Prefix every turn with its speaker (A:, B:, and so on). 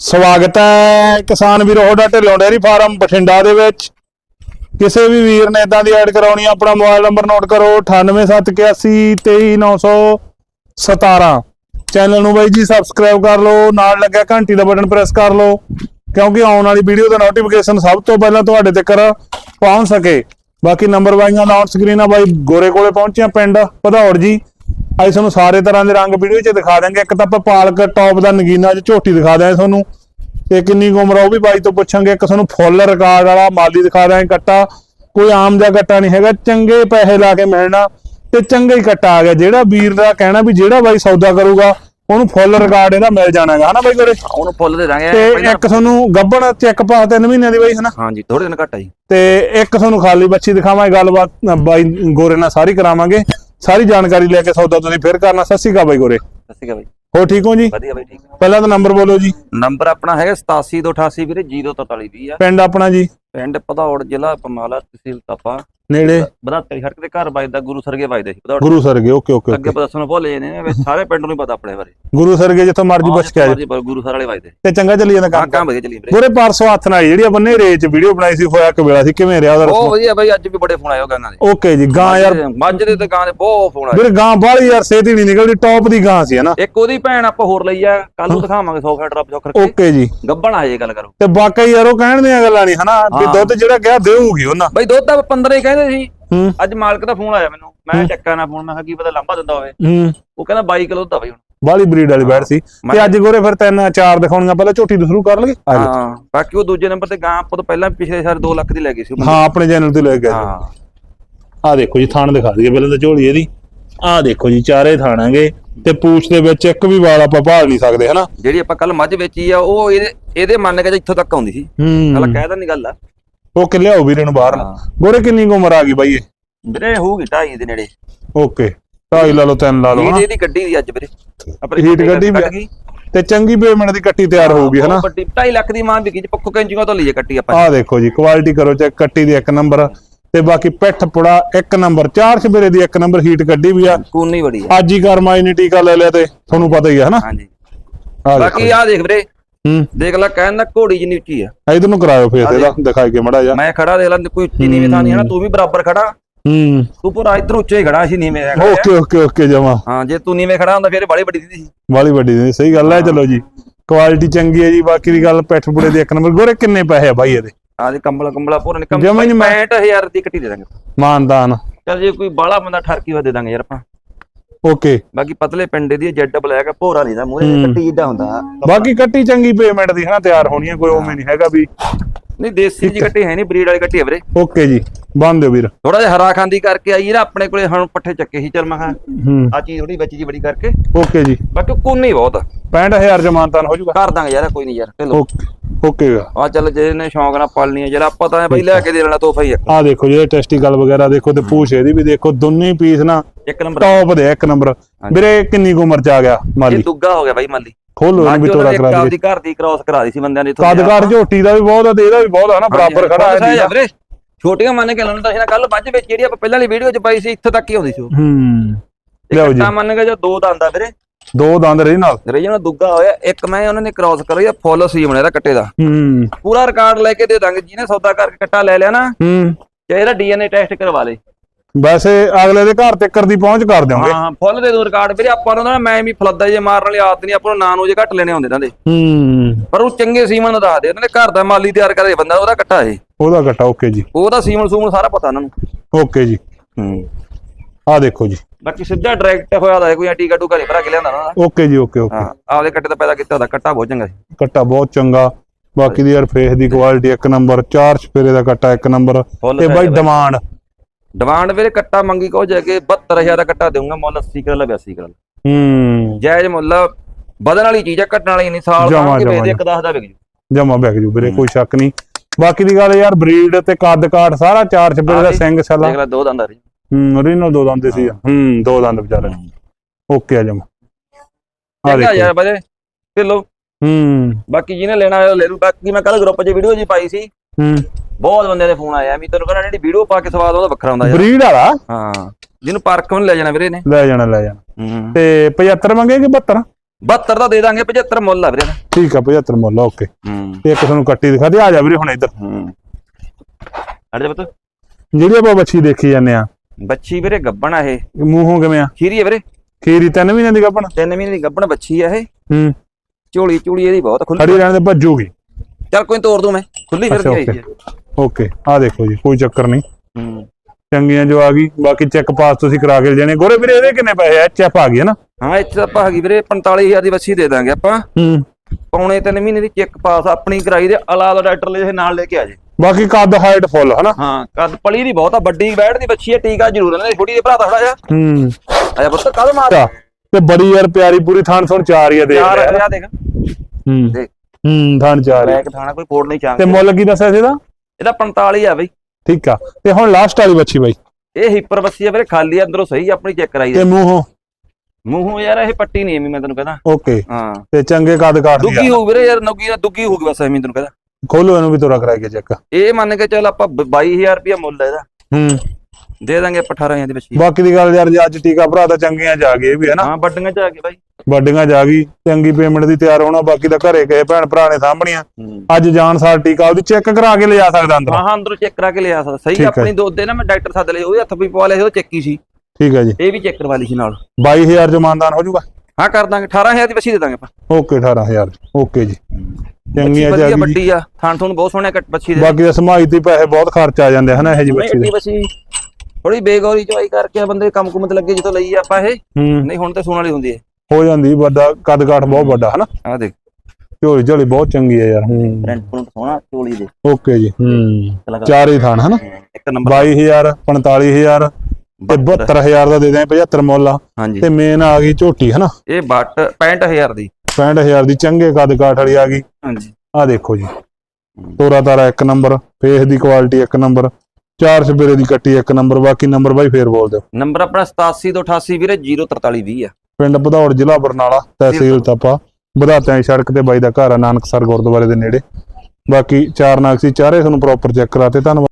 A: ਸਵਾਗਤ ਹੈ ਕਿਸਾਨ ਵੀਰੋ, ਤੁਹਾਡਾ ਢਿੱਲੋਂ ਡੇਅਰੀ ਫਾਰਮ ਬਠਿੰਡਾ ਦੇ ਵਿੱਚ। ਕਿਸੇ ਵੀ ਵੀਰ ਨੇ ਇਦਾਂ ਦੀ ਐਡ ਕਰਾਉਣੀ ਆਪਣਾ ਮੋਬਾਈਲ ਨੰਬਰ ਨੋਟ ਕਰੋ 9871823917 ਚੈਨਲ ਨੂੰ ਬਾਈ ਜੀ ਸਬਸਕ੍ਰਾਈਬ ਕਰ ਲਓ, ਨਾਲ ਲੱਗਿਆ ਘੰਟੀ ਦਾ ਬਟਨ ਪ੍ਰੈਸ ਕਰ ਲਓ, ਕਿਉਂਕਿ ਆਉਣ ਵਾਲੀ ਵੀਡੀਓ ਦਾ ਨੋਟੀਫਿਕੇਸ਼ਨ ਸਭ ਤੋਂ ਪਹਿਲਾਂ ਤੁਹਾਡੇ ਤੱਕ ਪਹੁੰਚ ਸਕੇ। ਬਾਕੀ ਨੰਬਰ ਵਾਈਆਂ ਦਾ ਔਨ ਸਕਰੀਨ ਆ ਬਾਈ, ਗੋਰੇ ਕੋਲੇ ਪਹੁੰਚਿਆ ਪਿੰਡ ਭਦੌੜ ਜੀ। ਅੱਜ ਤੁਹਾਨੂੰ ਸਾਰੇ ਤਰ੍ਹਾਂ ਦੇ ਰੰਗ ਵੀਡੀਓ 'ਚ ਦਿਖਾ ਦਾਂਗੇ ਇੱਕ ਤਾਂ ਆਪਾਂ ਪਾਲਕ ਟੌਪ ਦਾ ਨਗੀਨਾ 'ਚ ਝੋਟੀ ਦਿਖਾ ਦਾਂਗੇ ਤੁਹਾਨੂੰ। ਤੇ ਕਿੰਨੀ ਉਮਰ ਆ ਉਹ ਵੀ ਬਾਈ ਤੋਂ ਪੁੱਛਾਂਗੇ। ਇੱਕ ਤੁਹਾਨੂੰ ਫੁੱਲ ਰਿਕਾਰਡ ਵਾਲਾ ਮਾਲੀ ਦਿਖਾ ਦਾਂਗੇ ਕੱਟਾ। ਕੋਈ ਆਮ ਜਿਹਾ ਕੱਟਾ ਨਹੀਂ ਹੈਗਾ ਚੰਗੇ ਪੈਸੇ ਲਾ ਕੇ ਮਿਲਣਾ ਤੇ ਚੰਗਾ ਹੀ ਕੱਟਾ ਆ ਗਿਆ। ਜਿਹੜਾ ਵੀਰ ਦਾ ਕਹਿਣਾ ਵੀ ਜਿਹੜਾ ਬਾਈ ਸੌਦਾ ਕਰੂਗਾ ਉਹਨੂੰ ਫੁੱਲ ਰਿਕਾਰਡ ਇਹਦਾ ਮਿਲ ਜਾਣਾਗਾ ਹਨਾ ਬਾਈ ਕੋਲੇ?
B: ਉਹਨੂੰ ਫੁੱਲ ਦੇ ਦਾਂਗੇ।
A: ਤੇ ਇੱਕ ਤੁਹਾਨੂੰ ਗੱਬਣ ਚੈੱਕ ਪਾ ਤਿੰਨ ਮਹੀਨਿਆਂ ਦੀ ਬਾਈ ਹਨਾ?
B: ਹਾਂਜੀ ਥੋੜੇ ਦਿਨ ਘੱਟ ਆ ਜੀ।
A: ਤੇ ਇੱਕ ਤੁਹਾਨੂੰ ਖਾਲੀ ਬੱਚੀ ਦਿਖਾਵਾਂਗੇ ਗੱਲਬਾਤ ਬਾਈ ਗੋਰੇ ਨਾਲ ਸਾਰੀ ਕਰਾਵਾਂਗੇ। ਸਾਰੀ ਜਾਣਕਾਰੀ ਲੈ ਕੇ ਸੌਦਾ ਤੁਸੀਂ ਫਿਰ ਕਰਨਾ। ਸਤਿ ਸ਼੍ਰੀ ਅਕਾਲ ਬਾਈ ਗੋਰੇ।
B: ਸਤਿ ਸ਼੍ਰੀ ਅਕਾਲ ਬਾਈ।
A: ਹੋ ਠੀਕ ਹੋ ਜੀ?
B: ਵਧੀਆ ਬਾਈ ਠੀਕ।
A: ਪਹਿਲਾਂ ਤਾਂ ਨੰਬਰ ਬੋਲੋ ਜੀ।
B: ਨੰਬਰ ਆਪਣਾ ਹੈਗਾ 8788 ਵੀਰੇ 04320 ਆ।
A: ਪਿੰਡ ਆਪਣਾ ਜੀ।
B: ਪਿੰਡ ਭਦੌੜ ਜ਼ਿਲ੍ਹਾ ਪਮਾਲਾ ਤਹਿਸੀਲ ਤਪਾ।
A: ਨੇੜੇ?
B: ਬਦਾਤਰੀ ਸੜਕ ਦੇ ਘਰ ਵੱਜਦਾ ਗੁਰੂ ਸਰਗੇ ਵੱਜਦੇ ਸੀ ਭਦੌੜ
A: ਗੁਰੂ ਸਰਗੇ ਓਕੇ ਓਕੇ
B: ਅੱਗੇ ਪਤਾ ਸੁਣ ਭੁੱਲ ਜਾਂਦੇ ਨੇ ਸਾਰੇ ਪਿੰਡ ਨੂੰ ਹੀ ਪਤਾ ਆਪਣੇ ਬਾਰੇ।
A: ਗੁਰੂ ਸਰਗੇ ਜਿੱਥੋਂ ਮਰਜ਼ੀ ਪੁੱਛ ਕੇ ਆ
B: ਗੁਰੂ ਸਰ ਵਾਲੇ ਵੱਜਦੇ।
A: ਤੇ ਚੰਗਾ ਚੱਲੀ ਜਾਂਦਾ
B: ਹਾਂ
A: ਕੰਮ
B: ਕੰਮ ਵਧੀਆ ਚੱਲੀ ਵੀਰੇ
A: ਗੋਰੇ ਪਰਸੋਂ ਹੱਥ ਨਾਲ ਜਿਹੜੀ ਆਪਾਂ ਨੇੜੇ ਚ ਵੀਡੀਓ ਬਣਾਈ ਸੀ ਹੋਇਆ ਕਵੇਲਾ ਸੀ ਕਿਵੇਂ ਰਿਹਾ ਉਹਦਾ
B: ਉਹ ਵਧੀਆ ਬਾਈ ਅੱਜ ਵੀ ਬੜੇ ਫੋਨ ਆਏ ਉਹ ਗਾਂਾਂ ਦੇ।
A: ਓਕੇ ਜੀ ਗਾਂ ਯਾਰ।
B: ਮੱਝ ਦੇ ਤੇ ਗਾਂ ਦੇ ਬਹੁਤ ਫੋਨ ਆਏ।
A: ਵੀਰ ਗਾਂ ਬਾਹਲੀ ਯਾਰ ਸੇਤੀ ਨਹੀਂ ਨਿਕਲਦੀ ਟੌਪ ਦੀ ਗਾਂ ਸੀ ਹਨਾ?
B: ਇੱਕ ਉਹਦੀ ਭੈਣ ਆਪਾਂ ਹੋਰ ਲਈ ਆ ਕੱਲ ਨੂੰ ਦਿਖਾਵਾਂਗੇ 100 ਫੈਟ ਰੱਬ ਕੇ
A: ਓਕੇ ਜੀ।
B: ਗੱਬਣ ਆ ਜੇ ਗੱਲ ਕਰੋ।
A: ਤੇ ਬਾਕੀ ਯਾਰ ਉਹ ਕਹਿਣ ਦੀਆਂ ਗੱਲਾਂ ਨਹੀਂ ਹਨਾ? ਵੀ
B: ਹਾਂ।
A: ਦੁੱਧ ਜਿਹੜਾ ਗਿਆ ਦੇਊਗੀ ਉਹਨਾਂ।
B: ਬਾਈ ਦੁੱਧ ਤਾਂ 15 ਹੀ ਕਹਿੰਦੇ ਸੀ
A: ਹੂੰ।
B: ਅੱਜ ਮਾਲਕ ਦਾ ਫੋਨ ਆਇਆ ਮੈਨੂੰ ਮੈਂ ਚੱਕਾ ਨਾ ਫੋਨ ਮੈਂ ਕਿਹਾ ਕੀ ਪਤਾ ਲੰਬਾ ਦਿੰਦਾ ਹੋਵੇ।
A: ਹੂੰ।
B: ਉਹ ਕਹਿੰਦਾ 22 ਕਿਲੋ ਦਾ ਬਈ ਹੁਣ।
A: ਬਾਹਲੀ ਬਰੀਡ ਵਾਲੀ ਬੈਠ ਸੀ। ਤੇ ਅੱਜ ਗੋਰੇ ਫਿਰ ਤਿੰਨ ਚਾਰ ਦਿਖਾਉਣੀਆਂ ਪਹਿਲਾਂ ਝੋਟੀ ਤੋਂ ਸ਼ੁਰੂ ਕਰ ਜਾਓ।
B: ਹਾਂ ਬਾਕੀ ਉਹ ਦੂਜੇ ਨੰਬਰ ਤੇ ਗਾਂ ਆਪਾਂ ਤੋਂ ਪਹਿਲਾਂ ਪਿਛਲੇ ਸਾਲ 2 ਲੱਖ ਦੀ ਲੈ ਗਈ ਸੀ।
A: ਹਾਂ ਆਪਣੇ ਚੈਨਲ ਤੇ ਲੈ ਕੇ
B: ਹਾਂ।
A: ਆ ਦੇਖੋ ਜੀ ਥਾਣ ਦਿਖਾ ਦਈਏ ਪਹਿਲਾਂ ਤਾਂ ਝੋਲੀ ਇਹਦੀ। ਆ ਦੇਖੋ ਜੀ ਚਾਰੇ ਥਾਣਾਂਗੇ ਤੇ ਪੂਛ ਦੇ ਵਿੱਚ ਇੱਕ ਵੀ ਵਾਲ ਆਪਾਂ ਭਾਲ ਨਹੀਂ ਸਕਦੇ ਹਨਾ?
B: ਜਿਹੜੀ ਆਪਾਂ ਕੱਲ ਮੱਝ ਵੇਚੀ ਆ ਉਹ ਇਹਦੇ ਇਹਦੇ ਮੰਨ ਕੇ ਇੱਥੋਂ ਤੱਕ ਆਉਂਦੀ ਸੀ। ਕੱਲ
A: ਹੂੰ
B: ਕਹਿ ਤਾਂ ਨਹੀਂ ਗੱਲ ਆ।
A: ਉਹ ਕਿ ਲਿਆਓ ਵੀਰੇ ਨੂੰ ਬਾਹਰ।
B: ਹਾਂ।
A: ਗੋਰੇ ਕਿੰਨੀ ਕੁ ਉਮਰ ਆ ਗਈ ਬਾਈ ਇਹ?
B: ਵੀਰੇ ਹੋਊਗੀ 2.5 ਦੇ ਨੇੜੇ।
A: ਓਕੇ ਢਾਈ ਲਾ ਲਓ ਤਿੰਨ ਲਾ ਲਓ
B: ਹੀਟ ਇਹਦੀ ਗੱਡੀ ਦੀ ਅੱਜ ਵੀਰੇ। ਆਪਣੀ
A: ਹੀਟ ਗੱਡੀ ਵੀ
B: ਗਈ।
A: ਤੇ ਚੰਗੀ ਪੇਮੈਂਟ ਦੀ ਕੱਟੀ ਤਿਆਰ ਹੋਊਗੀ ਹਨਾ?
B: ਵੱਡੀ 2.5 ਲੱਖ ਦੀ ਮਾਂ ਵਿਕੀ ਚ ਪੱਖੋ ਕੈਂਚੀਆਂ ਤੋਂ ਲਈਏ ਕੱਟੀ ਆਪਾਂ।
A: ਆ ਦੇਖੋ ਜੀ ਕੁਆਲਿਟੀ ਕਰੋ ਚੈੱਕ ਕੱਟੀ ਦੀ ਇੱਕ ਨੰਬਰ ਤੇ ਬਾਕੀ ਪਿੱਠ ਪੁੜਾ ਇੱਕ ਨੰਬਰ ਚਾਰ ਛਬੇਰੇ ਦੀ ਇੱਕ ਨੰਬਰ ਹੀਟ ਗੱਡੀ ਵੀ ਆ।
B: ਕੂਨੀ ਬੜੀ ਆ।
A: ਅੱਜ ਹੀ ਕਰਮਾਈ ਟੀਕਾ ਲੈ ਲਿਆ ਤੇ ਤੁਹਾਨੂੰ ਪਤਾ ਹੀ ਆ ਹਨਾ?
B: ਹਾਂਜੀ।
A: ਆ
B: ਬਾਕੀ
A: ਦੇਖੋ
B: ਆ ਦੇਖ ਵੀਰੇ
A: ਹੂੰ।
B: ਦੇਖ ਲੈ ਕਹਿਣ ਦਾ ਘੋੜੀ ਜਿੰਨੀ ਉੱਚੀ ਆ।
A: ਇਧਰ ਨੂੰ ਕਰਾਇਓ ਫੇਰ ਇਹਦਾ ਦਿਖਾਈ ਕੇ ਮੜਾ ਜਾ
B: ਮੈਂ ਖੜਾ ਦੇਖ ਲੈ ਕੋਈ ਉੱਚੀ ਨੀਵੇਂ ਥਾਂ ਨਹੀਂ ਹੈ ਨਾ ਤੂੰ ਵੀ ਬਰਾਬਰ ਖੜਾ।
A: ਹੂੰ।
B: ਤੂੰ ਪੂਰਾ ਇੱਧਰ ਉੱਚੇ ਹੀ ਖੜਾ ਸੀ ਨੀਵੇਂ।
A: ਓਕੇ ਓਕੇ ਓਕੇ ਜਮਾ।
B: ਹਾਂ ਜੇ ਤੂੰ ਨੀਵੇਂ ਖੜਾ ਹੁੰਦਾ ਫਿਰ ਬੜੀ ਵੱਡੀ ਸੀ।
A: ਵਾਲੀ ਵੱਡੀ ਦੀ ਸਹੀ ਗੱਲ ਹੈ ਚਲੋ ਜੀ। ਕੁਆਲਿਟੀ ਚੰਗੀ ਹੈ ਜੀ ਬਾਕੀ ਦੀ ਗੱਲ ਪਿੱਠ ਪੁੜੇ ਦੀ ਇੱਕ ਨੰਬਰ। ਗੋਰੇ ਕਿੰਨੇ ਪੈਸੇ ਆ ਬਾਈ ਇਹਦੇ?
B: ਆ ਦੇ ਕੰਬਲਾ ਕੰਬਲਾ ਪੂਰਾ ਨਿਕਮ
A: ਜਮਾਂ ਹੀ ਨੀ ਮੈਂ-
B: 65000 ਦੀ ਕੱਟੀ ਦੇ ਦਾਂਗੇ।
A: ਮਾਨਦਾਨ।
B: ਚਲ ਜੇ ਕੋਈ ਬਾਲਾ ਬੰਦਾ ਠਰਕੀ ਵਾ ਦੇ ਦਾਂਗੇ ਯਾਰ ਆਪਾਂ।
A: ਓਕੇ
B: ਬਾਕੀ ਪਤਲੇ ਪਿੰਡੇ ਦੀ ਜੈਡ ਬਲੈਕ ਭੋਰਾ ਨਹੀਂ ਦਾ ਮੂਹਰੇ
A: ਹੂੰ।
B: ਕੱਟੀ ਜਿੱਦਾਂ ਹੁੰਦਾ।
A: ਬਾਕੀ ਕੱਟੀ ਚੰਗੀ ਪੇਮੈਂਟ ਦੀ ਹਨਾ ਤਿਆਰ ਹੋਣੀ ਹੈ ਕੋਈ ਉਵੇਂ ਨਹੀਂ ਹੈਗਾ ਵੀ।
B: ਨਹੀਂ ਦੇਸੀ ਜੀ ਕੱਟੀ ਹੈ ਨਹੀਂ ਬਰੀਡ ਵਾਲੀ ਕੱਟੀ ਹੈ ਵੀਰੇ।
A: ਓਕੇ ਜੀ ਬੰਦ ਦਿਓ ਵੀਰ।
B: ਥੋੜਾ ਜਿਹਾ ਹਰਾ ਖਾਂਦੀ ਕਰਕੇ ਆਈ ਨਾ ਆਪਣੇ ਕੋਲੇ ਹੁਣ ਪੱਠੇ ਚੱਕੇ ਸੀ ਚਲ ਮੈਂ
A: ਹੂੰ।
B: ਆ ਚੀਜ਼ ਥੋੜੀ ਬੱਚੀ ਜੀ ਬੜੀ ਕਰਕੇ।
A: ਓਕੇ ਜੀ।
B: ਬਾਕੀ ਕੋਨੀ ਬਹੁਤ
A: 65000 ਚ ਮਾਨਤਾਨ ਹੋ ਜਾਊਗਾ
B: ਕਰ ਦਾਂਗੇ ਯਾਰ ਕੋਈ ਨਹੀਂ ਯਾਰ ਚਲੋ
A: ਓਕੇ ਓਕੇ
B: ਆ ਚੱਲ ਜੇ ਇਹਨੇ ਸ਼ੌਂਕ ਨਾਲ ਪਾਲਣੀ ਹੈ ਜਿਹੜਾ ਆਪਾਂ ਤਾਂ ਬਈ ਲੈ ਕੇ ਦੇ ਲੈਣਾ ਤੋਹਫਾ ਹੀ ਇੱਕ
A: ਆ ਦੇਖੋ ਜਿਹੜੇ ਟੈਸਟੀਕਲ ਵਗੈਰਾ ਦੇਖੋ ਤੇ ਪੂਛ ਇਹਦੀ ਵੀ ਦੇਖੋ ਦੋਨੇ ਪੀਸ ਨਾ
B: ਇੱਕ ਨੰਬਰ।
A: ਟੌਪ ਦੇ ਆ, ਇੱਕ ਨੰਬਰ। ਵੀਰੇ ਕਿੰਨੀ ਕੁ ਉਮਰ ਚ ਆ ਗਿਆ
B: ਇਹ
A: ਮਾਲੀ
B: ਦੁੱਗਾ ਹੋ ਗਿਆ ਬਾਈ ਮਾਲੀ।
A: ਖੋਲੋ ਇਹਨੂੰ ਵੀ ਤੋੜਾ ਕਰਾ ਦਈਏ।
B: ਆਪਦੀ ਘਰ ਦੀ ਕ੍ਰਾਸ ਕਰਾ ਦੀ ਸੀ ਬੰਦਿਆਂ ਨੇ
A: ਕਦਕਾਰ ਝੋਟੀ ਦਾ ਵੀ ਬਹੁਤ ਆ ਤੇ ਇਹਦਾ ਵੀ ਬਹੁਤ ਆ ਨਾ ਬਰਾਬਰ ਖੜਾ ਹੈ
B: ਵੀਰੇ। ਛੋਟੀਆਂ ਮੰਨ ਕੇ ਲਾਉਣ ਤਾਂ ਸੀ ਨਾ ਕੱਲ ਮੱਝ ਵਿੱਚ ਜਿਹੜੀ ਆਪਾਂ ਪਹਿਲਾਂ ਵਾਲੀ ਵੀਡੀਓ 'ਚ ਪਾਈ ਸੀ ਇੱਥੇ ਤੱਕ ਹੀ ਆਉਂਦੀ ਸੀ ਉਹ।
A: ਹੂੰ। ਲਿਆਓ ਜੀ।
B: ਤਾਂ ਮੰਨ ਕੇ ਜੋ ਦੋ ਦੰਦ ਆ ਵੀਰੇ।
A: ਦੋ ਦੰਦ ਰਹੀ ਨਾਲ?
B: ਰੀਜਨਲ ਦੁੱਗਾ ਹੋਇਆ ਇੱਕ ਮੈਂ ਉਹਨਾਂ ਨੇ ਕ੍ਰਾਸ ਕਰਾਈ ਆ ਫੁੱਲ ਸੀ ਬਣਿਆ ਦਾ ਕੱਟੇ ਦਾ।
A: ਹੂੰ।
B: ਪੂਰਾ ਰਿਕਾਰਡ ਲੈ ਕੇ ਦੇ ਦਾਂਗੇ ਜਿਹਨੇ ਸੌਦਾ ਕਰਕੇ ਕੱਟਾ ਲੈ ਲਿਆ ਨਾ
A: ਹੂੰ।
B: ਚਾਹੇ ਇਹਦਾ ਡੀਐਨਏ ਟੈਸਟ ਕਰਵਾ ਲੇ।
A: ਵੈਸੇ ਅਗਲੇ ਦੇ ਘਰ ਤੱਕ ਦੀ ਪਹੁੰਚ ਕਰ ਦਿਓਗੇ
B: ਹਾਂ ਫੁੱਲ ਦੇ ਦੋ ਰਿਕਾਰਡ ਵੀਰੇ ਆਪਾਂ ਨੂੰ ਨਾ ਮੈਂ ਵੀ ਫਲੱਦਾ ਜੇ ਮਾਰਨ ਵਾਲੀ ਆਦਤ ਨਹੀਂ ਆਪਾਂ ਨੂੰ ਨਾਂ ਨੂੰ ਜੇ ਘੱਟ ਲੈਣੇ ਹੁੰਦੇ ਇਹਨਾਂ ਦੇ।
A: ਹੂੰ।
B: ਪਰ ਉਹ ਚੰਗੇ ਸੀਮਨ ਨੂੰ ਦੱਸਦੇ ਉਹਨਾਂ ਨੇ ਘਰ ਦਾ ਮਾਲੀ ਤਿਆਰ ਕਰੇ ਬੰਦਾ ਉਹਦਾ ਕੱਟਾ ਇਹ।
A: ਉਹਦਾ ਘਟਾ ਓਕੇ ਜੀ।
B: ਉਹਦਾ ਸੀਮਨ ਸੂਮਨ ਸਾਰਾ ਪਤਾ ਉਹਨਾਂ ਨੂੰ।
A: ਓਕੇ ਜੀ।
B: ਹੂੰ।
A: ਆ ਦੇਖੋ ਜੀ।
B: ਬਾਕੀ ਸਿੱਧਾ ਡਾਇਰੈਕਟ ਹੋਇਆ ਦਾ ਕੋਈ ਟੀਕਾ ਟੂਕਾ ਨਹੀਂ ਭਰਾ ਕੇ ਲਿਆਂਦਾ ਨਾ
A: ਓਕੇ ਜੀ ਓਕੇ ਓਕੇ।
B: ਹਾਂ ਆਪਦੇ ਕੱਟੇ ਦਾ ਪੈਦਾ ਕੀਤਾ ਉਹਦਾ? ਕੱਟਾ ਬਹੁਤ ਚੰਗਾ ਸੀ।
A: ਕੱਟਾ ਬਹੁਤ ਚੰਗਾ। ਬਾਕੀ ਦੀ ਯਾਰ ਫੇਸ ਦੀ ਕੁਆਲਿਟੀ ਇੱਕ ਨੰਬਰ ਚਾਰ ਛਪੇਰੇ ਦਾ ਕੱਟਾ ਇੱਕ ਨੰਬਰ ਤੇ ਬਾਈ ਡਿਮਾਂਡ
B: ਡਿਮਾਂਡ ਵੀਰੇ ਕੱਟਾ ਮੰਗੀ ਕੋ ਜਾ ਕੇ 72000 ਦਾ ਕੱਟਾ ਦੇਊਂਗਾ ਮੁੱਲ 80 ਕਰ ਲਾ 82 ਕਰ ਲਾ
A: ਹੂੰ।
B: ਜਾਇਜ਼ ਮੁੱਲ ਵਧਣ ਵਾਲੀ ਚੀਜ਼ ਆ ਘਟਣ ਵਾਲੀ ਨਹੀਂ ਸਾਲ ਬਾਅਦ ਕੇ ਵੇਚਦੇ ਇੱਕ 10 ਦਾ ਵਿਕ ਜੂ।
A: ਜਮਾ ਬੈਗ ਜੂ ਵੀਰੇ ਕੋਈ ਸ਼ੱਕ ਨਹੀਂ। ਬਾਕੀ ਦੀ ਗੱਲ ਯਾਰ ਬਰੀਡ ਤੇ ਕੱਦ ਕਾਠ ਸਾਰਾ ਚਾਰ ਛਪੇਰੇ ਦਾ ਸਿੰਘ ਸਲਾ
B: ਦੇਖ ਲੈ ਦੋ ਦੰਦ ਆ ਰਹੀ।
A: ਹੂੰ ਦੋ ਦੰਦ ਸੀ। ਹੂੰ। ਦੋ ਦੰਦ ਵਿਚਾਰੇ। ਓਕੇ ਆ ਜਮਾ। ਆ
B: ਚੰਗਾ
A: ਦੇਖੋ।
B: ਯਾਰ ਬਜੇ। ਕਿਲੋ
A: ਹੂੰ।
B: ਬਾਕੀ ਜਿਹਨੇ ਲੈਣਾ ਹੋਇਆ ਲੈ ਲੂ ਬਾਕੀ ਮੈਂ ਕੱਲ ਗਰੁੱਪ 'ਚ ਵੀਡੀਓ ਜੀ ਪਾਈ ਸੀ।
A: ਹੂੰ।
B: ਬਹੁਤ ਬੰਦਿਆਂ ਦੇ ਫੋਨ ਆਇਆ ਵੀ ਤੈਨੂੰ ਕਹਿੰਦਾ ਜਿਹੜੀ ਵੀਡੀਓ ਪਾ ਕੇ ਸਵਾਦ ਉਹਦਾ ਵੱਖਰਾ ਹੁੰਦਾ ਯਾਰ।
A: ਬਰੀਡ ਵਾਲਾ?
B: ਹਾਂ। ਜਿਹਨੂੰ ਪਾਰਕ ਨੂੰ ਲੈ ਜਾਣਾ ਵੀਰੇ ਨੇ
A: ਲੈ ਜਾਣਾ ਲੈ ਜਾਣਾ। ਤੇ 75 ਮੰਗੇਗੀ 72
B: 72 ਦਾ ਦੇ ਦਾਂਗੇ 75 ਮੁੱਲ ਆ ਵੀਰੇ।
A: ਠੀਕ ਆ 75 ਮੁੱਲ ਓਕੇ।
B: ਹੂੰ।
A: ਤੇ ਇੱਕ ਤੁਹਾਨੂੰ ਕੱਟੀ ਦਿਖਾ ਦੇ ਆ ਜਾ ਵੀਰੇ ਹੁਣ ਇੱਧਰ।
B: ਹੂੰ। ਅੜ ਜਾ ਪੁੱਤ।
A: ਜਿਹੜੀ ਆਪਾਂ ਬੱਚੀ ਦੇਖੀ ਜਾਂਦੇ ਆ
B: ਬੱਚੀ ਵੀਰੇ ਗੱਬਣ ਆ ਇਹ।
A: ਮੂੰਹੋਂ ਕਿਵੇਂ ਆ?
B: ਖੀਰੀ ਹੈ ਵੀਰੇ।
A: ਖੀਰੀ ਤਿੰਨ ਮਹੀਨਿਆਂ ਦੀ ਗੱਪਣ
B: ਤਿੰਨ ਮਹੀਨੇ ਦੀ ਗੱਬਣ ਬੱਚੀ ਆ ਇਹ।
A: ਹੂੰ।
B: ਝੋਲੀ ਝੂਲੀ ਇਹਦੀ ਬਹੁਤ ਖੁੱਲੀ
A: ਖੜੀ ਰਹਿਣ ਦੇ ਭੱਜੂਗੀ
B: ਚੱਲ ਕੋਈ ਤੋੜ ਦੂੰ ਮੈਂ। ਖੁੱਲੀ
A: ਅੱਛਾ,
B: ਫਿਰਦੀ ਆਈ। ਹੈ
A: ਓਕੇ ਆ ਦੇਖੋ ਜੀ ਕੋਈ ਚੱਕਰ ਨਹੀਂ।
B: ਹੂੰ।
A: ਚੰਗੀਆਂ ਜੋ ਆ ਗਈ ਬਾਕੀ ਚੈੱਕ ਪਾਸ ਤੁਸੀਂ ਕਰਾ ਕੇ ਜਾਣੇ। ਗੋਰੇ ਵੀਰੇ ਇਹਦੇ ਕਿੰਨੇ ਪੈਸੇ ਐਚ ਐਫ ਆ ਗਈ ਹੈ ਨਾ?
B: ਹਾਂ ਇੱਥੇ ਆਪਾਂ ਹੈਗੀ ਵੀਰੇ 45000 ਦੀ ਬੱਚੀ ਦੇ ਦਾਂਗੇ ਆਪਾਂ।
A: ਹੂੰ।
B: ਪੌਣੇ ਤਿੰਨ ਮਹੀਨੇ ਦੀ ਚੈੱਕ ਪਾਸ ਆਪਣੀ ਕਰਾਈ ਦੇ ਅਲਾਵਾ ਡਾਕਟਰ ਲੈ ਨਾਲ ਲੈ ਕੇ ਆ ਜੇ।
A: ਬਾਕੀ ਕੱਦ ਹਾਈਟ ਫੁੱਲ ਹਨਾ
B: ਹਾਂ ਕੱਦ ਪਲੀ ਦੀ ਬਹੁਤ ਆ ਵੱਡੀ ਬੈਠ ਦੀ ਬੱਚੀ ਹੈ ਟੀਕਾ ਜ਼ਰੂਰ ਇਹਨਾਂ ਦੀ ਥੋੜੀ ਦੇ ਭਰਾ ਥੋੜਾ ਜਿਹਾ।
A: ਹੂੰ।
B: ਆਇਆ ਪੁੱਤ ਕਦ ਮਾਰ।
A: ਤੇ ਬੜੀ ਯਾਰ ਪਿਆਰੀ ਪੂਰੀ ਥਾਨ ਸੁਣ ਚਾਰ ਹੀ ਆ ਦੇਖ।
B: ਯਾਰ
A: ਲਿਆ।
B: ਆ ਦੇਖ।
A: ਹੂੰ।
B: ਦੇਖ।
A: ਹੂੰ ਥਾਨ ਚਾਰ ਹੀ।
B: ਬੈਕ ਥਾਣਾ ਕੋਈ ਕੋਡ ਨਹੀਂ
A: ਤੇ
B: ਚਾਂਗੇ
A: ਮੁੱਲ ਕੀ ਦੱਸਿਆ ਸੀ ਇਹਦਾ?
B: ਇਹਦਾ 45 ਆ ਬਈ।
A: ਠੀਕ ਆ। ਤੇ ਹੁਣ ਲਾਸਟ ਵਾਲੀ ਬੱਚੀ ਬਾਈ।
B: ਇਹ ਹਿੱਪਰ ਬੱਚੀ ਆ ਵੀਰੇ ਖਾਲੀ ਅੰਦਰੋਂ ਸਹੀ ਆਪਣੀ ਚੈੱਕ ਕਰਾਈ
A: ਤੇ ਮੂੰਹੋਂ?
B: ਮੂੰਹੋਂ ਯਾਰ ਇਹ ਪੱਟੀ ਨਹੀਂ ਐਵੇਂ ਮੈਂ ਤੈਨੂੰ ਕਹਦਾ।
A: ਓਕੇ।
B: ਹਾਂ।
A: ਤੇ ਚੰਗੇ ਕੱਦ ਦੀ
B: ਦੁੱਗੀ ਹੋਊ ਵੀਰੇ ਯਾਰ ਨੁੱਗੀ ਨਾ ਦੁੱਗੀ ਹੋਊਗੀ ਬਸ ਐਵੇਂ ਤੈਨੂੰ ਕਹਦਾ।
A: ਖੋਲੋ ਇਹਨੂੰ ਵੀ ਤੋਰਾ ਕਰਾਈ ਕੇ ਚੈੱਕ
B: ਇਹ ਮੰਨ ਕੇ ਚੱਲ ਆਪਾਂ 22000 ਰੁਪਇਆ ਮੁੱਲ ਹੈ ਇਹਦਾ।
A: ਹੂੰ।
B: ਦੇ ਦਾਂਗੇ ਆਪਾਂ 18000 ਦੀ ਬੱਚੀ।
A: ਬਾਕੀ ਦੀ ਗੱਲ ਯਾਰ ਜੇ ਅੱਜ ਟੀਕਾ ਭਰਾ ਤਾਂ ਚੰਗੀਆਂ ਜਾ ਗਏ ਵੀ ਹੈ ਨਾ
B: ਹਾਂ ਵੱਡੀਆਂ ਚ ਆ ਗਏ ਬਾਈ।
A: ਵੱਡੀਆਂ ਜਾ ਗਈ ਚੰਗੀ ਪੇਮੈਂਟ ਦੀ ਤਿਆਰ ਹੋਣਾ ਬਾਕੀ ਤਾਂ ਘਰੇ ਗਏ ਭੈਣ ਭਰਾ ਨੇ ਸਾਂਭਣੀਆਂ। ਅੱਜ ਜਾਣ ਸਾਰ ਟੀਕਾ ਉਹਦੀ ਚੈੱਕ ਕਰਾ ਕੇ ਲਿਜਾ ਸਕਦਾ ਅੰਦਰ।
B: ਹਾਂ ਹਾਂ ਅੰਦਰੋਂ ਚੈੱਕ ਕਰਾ ਕੇ ਲਿਆ ਸਕਦਾ। ਸਹੀ
A: ਹੈ।
B: ਆਪਣੀ ਦੁੱਧ ਦੇ ਨਾ ਮੈਂ ਡਾਕਟਰ ਸੱਦ ਲਏ ਉਹਦੇ ਹੱਥ ਵੀ ਪਵਾ ਲਿਆ ਸੀ ਉਹ ਚੈੱਕੀ ਸੀ।
A: ਠੀਕ ਹੈ ਜੀ।
B: ਇਹ ਵੀ ਚੈੱਕ ਕਰਵਾ ਲਈ ਸੀ ਨਾਲ।
A: 22000 ਚ ਮਾਨਦਾਨ ਹੋ ਜਾਊਗਾ?
B: ਹਾਂ ਕਰ ਦਾਂਗੇ। 18000 ਦੀ ਬੱਚੀ ਦੇ ਦਾਂਗੇ ਆਪਾਂ।
A: ਓਕੇ 18000 ਓਕੇ ਜੀ।
B: ਬੱਚੀ
A: ਚੰਗੀਆਂ ਜਾ ਜੀ
B: ਵੱਡੀ ਆ। ਥਾਣ ਤੁਹਾਨੂੰ ਬਹੁਤ ਸੋਹਣਿਆ ਕੱਟ ਬੱਚੀ ਦੇ।
A: ਬਾਕੀ ਦਾ ਸਮਾਈ ਤੇ ਪੈਸੇ ਬਹੁਤ ਖਰਚ ਆ ਜਾਂਦੇ ਹਨ ਇਹ ਜੀ ਬੱਚੀ ਦੇ?
B: ਬੱਚੀ ਥੋੜੀ ਬੇਗੌਰੀ ਚਵਾਈ ਕਰਕੇ ਬੰਦੇ ਕੰਮ ਕੁਮ ਤੇ ਲੱਗੇ ਜਦੋਂ ਲਈ ਆ ਆਪਾਂ ਇਹ। ਨਹੀਂ ਹੁਣ ਤੇ ਸੋਨ ਵਾਲੀ ਹੁੰਦੀ ਹੈ
A: ਹੋ ਜਾਂਦੀ ਵੱਡਾ ਕੱਦ ਕਾਠ ਬਹੁਤ ਵੱਡਾ ਹਨਾ?
B: ਆਹ ਦੇਖ।
A: ਝੋਲੀ ਝੋਲੀ ਬਹੁਤ ਚੰਗੀ ਹੈ ਯਾਰ ਹੂੰ।
B: ਪ੍ਰਿੰਟ ਪ੍ਰਿੰਟ ਸੋਹਣਾ ਚੋਲੀ ਦੇ।
A: ਓਕੇ ਜੀ ਹੂੰ। ਚਾਰ ਥਾਨ ਹਨਾ?
B: ਇੱਕ ਨੰਬਰ।
A: 22000 45000 ਤੇ 72000 ਦਾ ਦੇ ਦੇ 75 ਮੁੱਲ ਆ। ਤੇ ਮੇਨ ਆ ਗਈ ਝੋਟੀ ਹਨਾ?
B: ਇਹ ਬੱਟ 65000 ਦੀ।
A: 65000 ਦੀ ਚੰਗੇ ਕੱਦ ਕਾਠ ਵਾਲੀ ਆ ਗਈ।
B: ਹਾਂਜੀ।
A: ਆ ਦੇਖੋ ਜੀ। ਤੋਰਾ ਤਾਰਾ ਇੱਕ ਨੰਬਰ ਫੇਸ ਦੀ ਕੁਆਲਿਟੀ ਇੱਕ ਨੰਬਰ ਚਾਰ ਸਪੇਰੇ ਦੀ ਕੱਟੀ ਇੱਕ ਨੰਬਰ ਬਾਕੀ ਨੰਬਰ ਬਾਈ ਫੇਰ ਬੋਲ ਦਿਓ।
B: ਨੰਬਰ ਆਪਣਾ 87 ਤੋਂ 88 ਵੀਰੇ 04320 ਆ।
A: ਪਿੰਡ ਭਦੌੜ ਜ਼ਿਲ੍ਹਾ ਬਰਨਾਲਾ ਤਹਿਸੀਲ ਤਪਾ ਵਧਾਤਿਆਂ ਦੀ ਸੜਕ ਤੇ ਬਾਈ ਦਾ ਘਰ ਆ ਨਾਨਕਸਰ ਗੁਰਦੁਆਰੇ ਦੇ ਨੇੜੇ। ਬਾਕੀ ਚਾਰ ਨਾਗ ਸੀ ਚਾਰੇ ਤੁਹਾਨੂੰ ਪ੍ਰੋਪਰ ਚੈੱਕ ਕਰਾਤੇ ਧੰਨਵਾਦ।